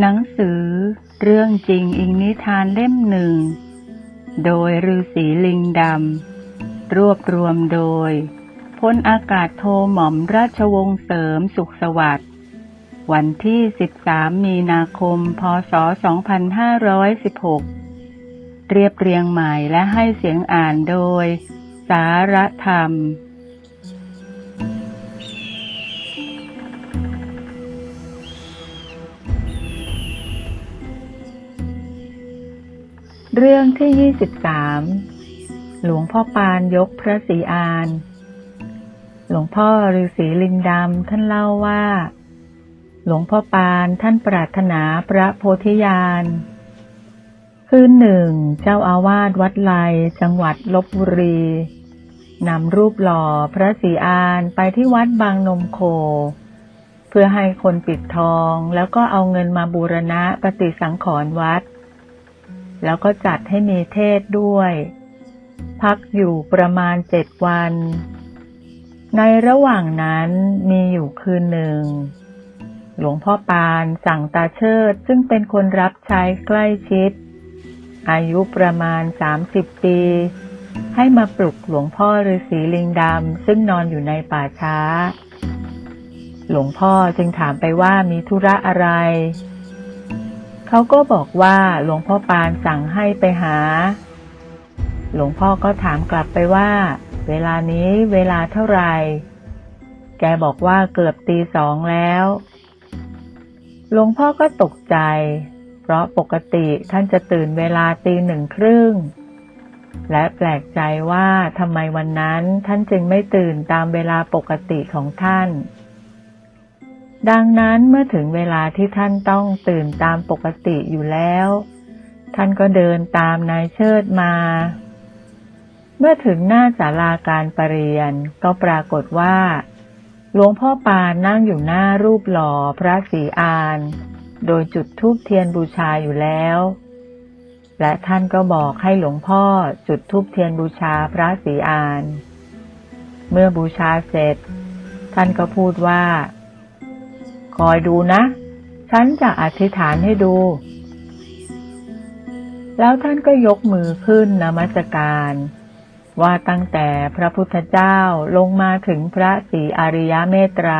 หนังสือเรื่องจริงอิงนิทานเล่มหนึ่ง โดยฤาษีลิงดำ รวบรวมโดยพลอากาศโทหม่อมราชวงศ์เสริมสุขสวัสดิ์วันที่ 13 มีนาคม พศ 2516 เรียบเรียงใหม่และให้เสียงอ่านโดย สารธรรม เรื่องที่ 23 หลวงพ่อปานยกพระศรีอาน หลวงพ่อฤาษีลิงดำท่านเล่าว่า หลวงพ่อปานท่านปรารถนาพระโพธิญาณ คืนหนึ่งเจ้าอาวาสวัดไลจังหวัดลบบุรี นำรูปหล่อพระศรีอานไปที่วัดบางนมโค เพื่อให้คนปิดทองแล้วก็เอาเงินมาบูรณะปฏิสังขรณ์วัด แล้วก็จัดให้มีเทศด้วย พักอยู่ประมาณเจ็ดวัน ในระหว่างนั้นมีอยู่คืนหนึ่ง หลวงพ่อปานสั่งตาเชิดซึ่งเป็นคนรับใช้ใกล้ชิด อายุประมาณสามสิบปี ให้มาปลุกหลวงพ่อฤาษีลิงดำซึ่งนอนอยู่ในป่าช้า หลวงพ่อจึงถามไปว่ามีธุระอะไร เขาก็บอกว่าหลวงพ่อปานสั่งให้ไปหา หลวงพ่อก็ถามกลับไปว่า เวลานี้เวลาเท่าไหร่ แกบอกว่าเกือบตีสองแล้ว หลวงพ่อก็ตกใจ เพราะปกติท่านจะตื่นเวลาตีหนึ่งครึ่ง และแปลกใจว่าทำไมวันนั้นท่านจึงไม่ตื่นตามเวลาปกติของท่าน ดังนั้นเมื่อถึงเวลาที่ท่านต้องตื่นตามปกติอยู่แล้ว ท่านก็เดินตามนายเชิดมา เมื่อถึงหน้าศาลาการประเรียนก็ปรากฏว่า หลวงพ่อปานนั่งอยู่หน้ารูปหล่อพระศรีอาน โดยจุดธูปเทียนบูชาอยู่แล้ว และท่านก็บอกให้หลวงพ่อจุดธูปเทียนบูชาพระศรีอาน เมื่อบูชาเสร็จ ท่านก็พูดว่า คอยดูนะ ฉันจะอธิษฐานให้ดู แล้วท่านก็ยกมือขึ้นนมัสการ ว่าตั้งแต่พระพุทธเจ้าลงมาถึงพระศรีอริยเมตไตร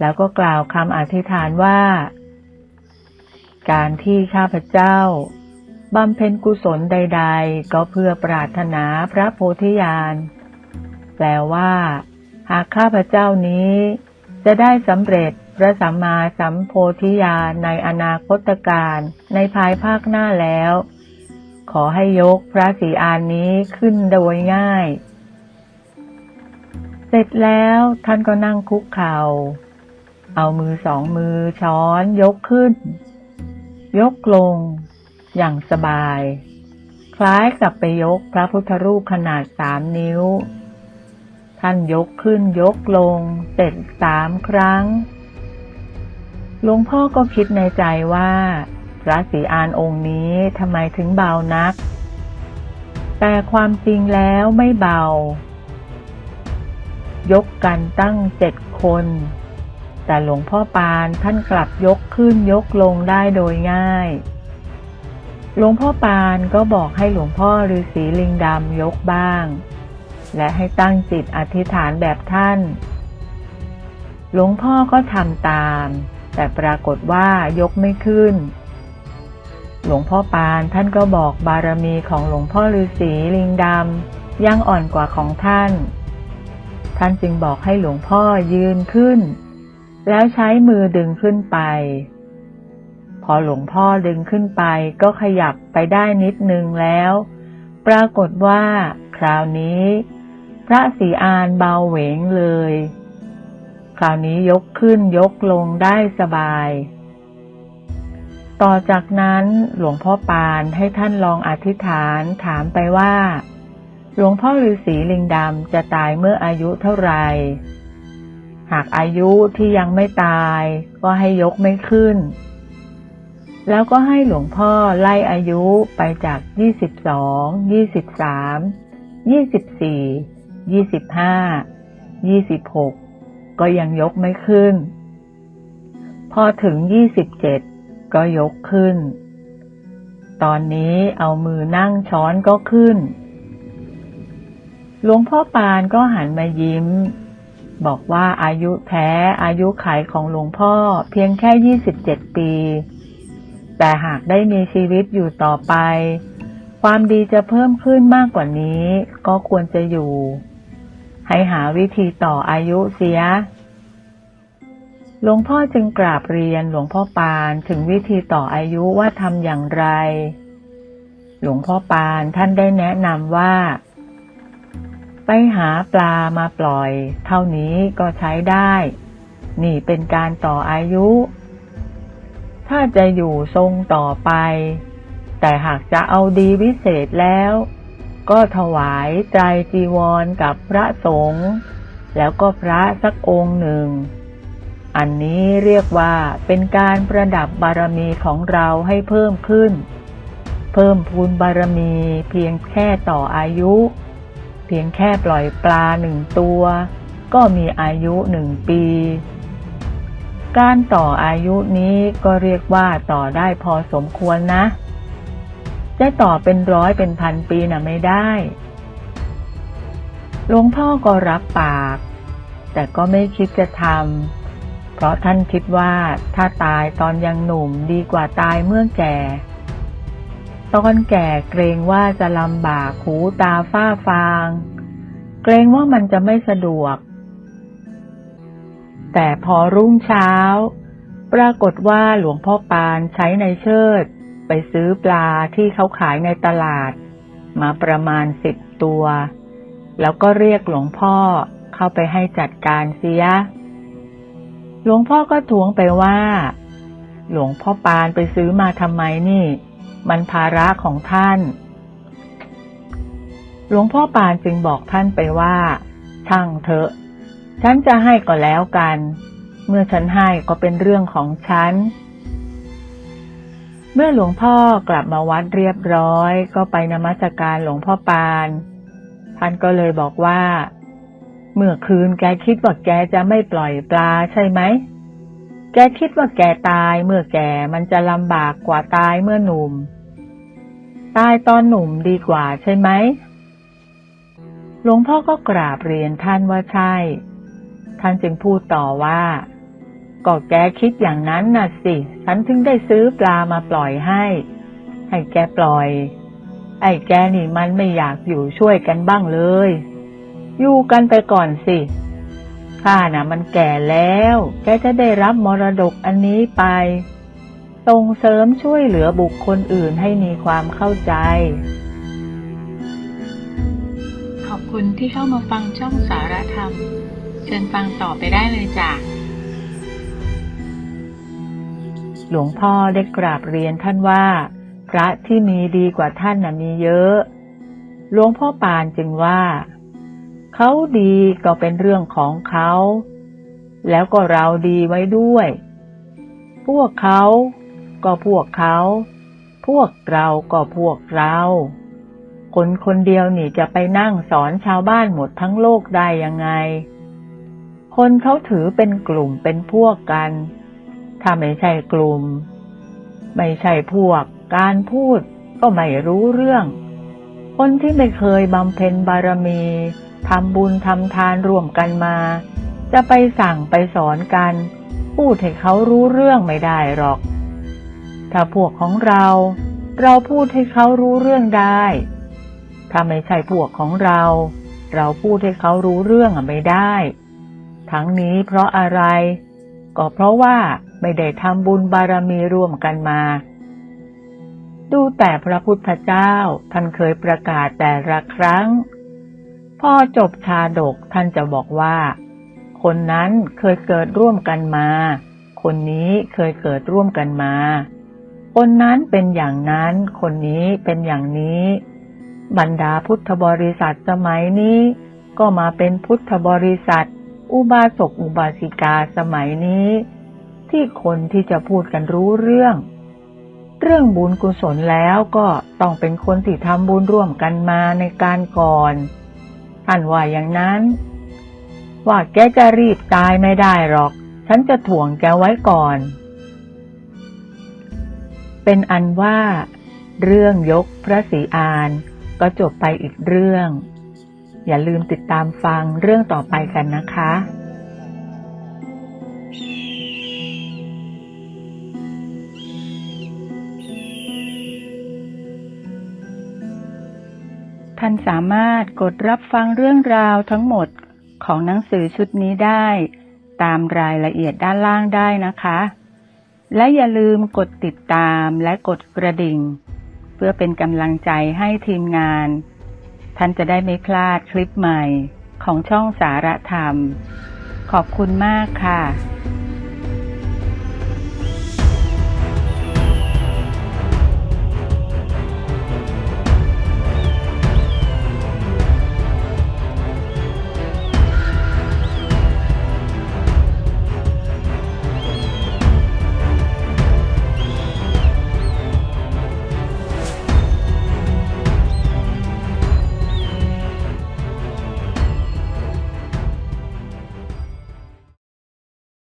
แล้วก็กล่าวคำอธิษฐานว่า การที่ข้าพเจ้าบำเพ็ญกุศลใด ๆ ก็เพื่อปรารถนาพระโพธิญาณ แปลว่า หากข้าพเจ้านี้ จะได้สำเร็จพระสัมมาสัมโพธิญาณในอนาคตการในภายภาคหน้าแล้ว ขอให้ยกพระศรีอานนี้ขึ้นโดยง่าย เสร็จแล้วท่านก็นั่งคุกเข่า เอามือสองมือช้อนยกขึ้น ยกลง อย่างสบาย คล้ายกับไปยกพระพุทธรูปขนาดสามนิ้ว ท่านยกขึ้นยกลง เสร็จสามครั้ง หลวงพ่อก็คิดในใจว่า พระศรีอานองค์นี้ทำไมถึงเบานัก แต่ความจริงแล้วไม่เบา ยกกันตั้งเจ็ดคน แต่หลวงพ่อปานท่านกลับยกขึ้นยกลงได้โดยง่ายหลวงพ่อปานก็บอกให้หลวงพ่อฤาษีลิงดำยกบ้าง และให้ตั้งจิตอธิษฐานแบบท่าน หลวงพ่อก็ทำตาม แต่ปรากฏว่ายกไม่ขึ้น หลวงพ่อปานท่านก็บอกบารมีของหลวงพ่อฤาษีลิงดำยังอ่อนกว่าของท่าน ท่านจึงบอกให้หลวงพ่อยืนขึ้น แล้วใช้มือดึงขึ้นไป พอหลวงพ่อดึงขึ้นไปก็ขยับไปได้นิดนึงแล้วปรากฏว่า คราวนี้ พระศรีอานเบาเหวงเลย คราวนี้ยกขึ้นยกลงได้สบาย ต่อจากนั้นหลวงพ่อปานให้ท่านลองอธิษฐานถามไปว่า หลวงพ่อฤาษีลิงดำจะตายเมื่ออายุเท่าไหร่หากอายุที่ยังไม่ตายก็ให้ยกไม่ขึ้น แล้วก็ให้หลวงพ่อไล่อายุไปจาก 22 23 24 25 26ก็ยังยกไม่ขึ้นพพอถึงยี่สิบเจ็ดก็ยกขึ้น ตอนนี้เอามือนั่งช้อนก็ขึ้น หลวงพ่อปานก็หันมายิ้ม บอกว่าอายุแท้อายุไขของหลวงพ่อเพียงแค่ยี่สิบเจ็ดปี แต่หากได้มีชีวิตอยู่ต่อไปความดีจะเพิ่มขึ้นมากกว่านี้ก็ควรจะอยู่ ให้หาวิธีต่ออายุเสีย หลวงพ่อจึงกราบเรียนหลวงพ่อปานถึงวิธีต่ออายุว่าทำอย่างไร หลวงพ่อปานท่านได้แนะนำว่า ไปหาปลามาปล่อย เท่านี้ก็ใช้ได้ นี่เป็นการต่ออายุ ถ้าจะอยู่ทรงต่อไป แต่หากจะเอาดีวิเศษแล้ว ก็ถวายใจจีวรกับพระสงฆ์แล้วก็พระสักองค์หนึ่ง อันนี้เรียกว่าเป็นการประดับบารมีของเราให้เพิ่มขึ้น เพิ่มพูนบารมีเพียงแค่ต่ออายุ เพียงแค่ปล่อยปลาหนึ่งตัว ก็มีอายุหนึ่งปี การต่ออายุนี้ก็เรียกว่าต่อได้พอสมควรนะ จะต่อเป็นร้อยเป็นพันปีน่ะไม่ได้หลวงพ่อก็รับปาก แต่ก็ไม่คิดจะทำเพราะท่านคิดว่าถ้าตายตอนยังหนุ่มดีกว่าตายเมื่อแก่ ตอนแก่เกรงว่าจะลำบากหูตาฝ้าฟาง เกรงว่ามันจะไม่สะดวก แต่พอรุ่งเช้า ปรากฏว่าหลวงพ่อปานใช้ในเชิด ไปซื้อปลาที่เขาขายในตลาด มาประมาณสิบตัว แล้วก็เรียกหลวงพ่อเข้าไปให้จัดการเสีย หลวงพ่อก็ทวงไปว่า หลวงพ่อปานไปซื้อมาทำไมนี่ มันภาระของท่าน หลวงพ่อปานจึงบอกท่านไปว่า ช่างเถอะ ฉันจะให้ก็แล้วกัน เมื่อฉันให้ก็เป็นเรื่องของฉัน เมื่อหลวงพ่อกลับมาวัดเรียบร้อย ก็ไปนมัสการหลวงพ่อปาน ท่านก็เลยบอกว่า เมื่อคืนแกคิดว่าแกจะไม่ปล่อยปลาใช่ไหม แกคิดว่าแกตายเมื่อแกมันจะลำบากกว่าตายเมื่อหนุ่ม ตายตอนหนุ่มดีกว่าใช่ไหม หลวงพ่อก็กราบเรียนท่านว่าใช่ ท่านจึงพูดต่อว่า ก็แกคิดอย่างนั้นน่ะสิ ฉันถึงได้ซื้อปลามาปล่อยให้ ให้แกปล่อย ไอ้แกนี่มันไม่อยากอยู่ช่วยกันบ้างเลย อยู่กันไปก่อนสิ ข้าน่ะมันแก่แล้ว แกจะได้รับมรดกอันนี้ไป ส่งเสริมช่วยเหลือบุคคลอื่นให้มีความเข้าใจ ขอบคุณที่เข้ามาฟังช่องสารธรรม เชิญฟังต่อไปได้เลยจ้ะ หลวงพ่อได้กราบเรียนท่านว่า พระที่มีดีกว่าท่านน่ะมีเยอะ หลวงพ่อปานจึงว่า เขาดีก็เป็นเรื่องของเขา แล้วก็เราดีไว้ด้วย พวกเขาก็พวกเขา พวกเราก็พวกเรา คนคนเดียวนี่จะไปนั่งสอนชาวบ้านหมดทั้งโลกได้ยังไง คนเขาถือเป็นกลุ่มเป็นพวกกัน ถ้าไม่ใช่กลุ่ม ไม่ใช่พวก การพูดก็ไม่รู้เรื่อง คนที่ไม่เคยบำเพ็ญบารมีทำบุญทำทานร่วมกันมา จะไปสั่งไปสอนกัน พูดให้เขารู้เรื่องไม่ได้หรอก ถ้าพวกของเรา เราพูดให้เขารู้เรื่องได้ ถ้าไม่ใช่พวกของเรา เราพูดให้เขารู้เรื่องอะไม่ได้ ทั้งนี้เพราะอะไร ก็เพราะว่าไม่ได้ทำบุญบารมีร่วมกันมา ดูแต่พระพุทธเจ้าท่านเคยประกาศแต่ละครั้ง พอจบชาดกท่านจะบอกว่า คนนั้นเคยเกิดร่วมกันมา คนนี้เคยเกิดร่วมกันมา คนนั้นเป็นอย่างนั้น คนนี้เป็นอย่างนี้ บรรดาพุทธบริษัทสมัยนี้ก็มาเป็นพุทธบริษัท อุบาสกอุบาสิกาสมัยนี้ ที่คนที่จะพูดกันรู้เรื่อง เรื่องบุญกุศลแล้วก็ต้องเป็นคนที่ทำบุญร่วมกันมาในการก่อนท่านว่าอย่างนั้น ว่าแกจะรีบตายไม่ได้หรอก ฉันจะถ่วงแกไว้ก่อน เป็นอันว่า เรื่องยกพระศรีอานก็จบไปอีกเรื่อง อย่าลืมติดตามฟังเรื่องต่อไปกันนะคะท่านสามารถกดรับฟังเรื่องราวทั้งหมดของหนังสือชุดนี้ได้ ตามรายละเอียดด้านล่างได้นะคะ และอย่าลืมกดติดตามและกดกระดิ่ง เพื่อเป็นกำลังใจให้ทีมงาน ท่านจะได้ไม่พลาดคลิปใหม่ของช่องสารธรรม ขอบคุณมากค่ะ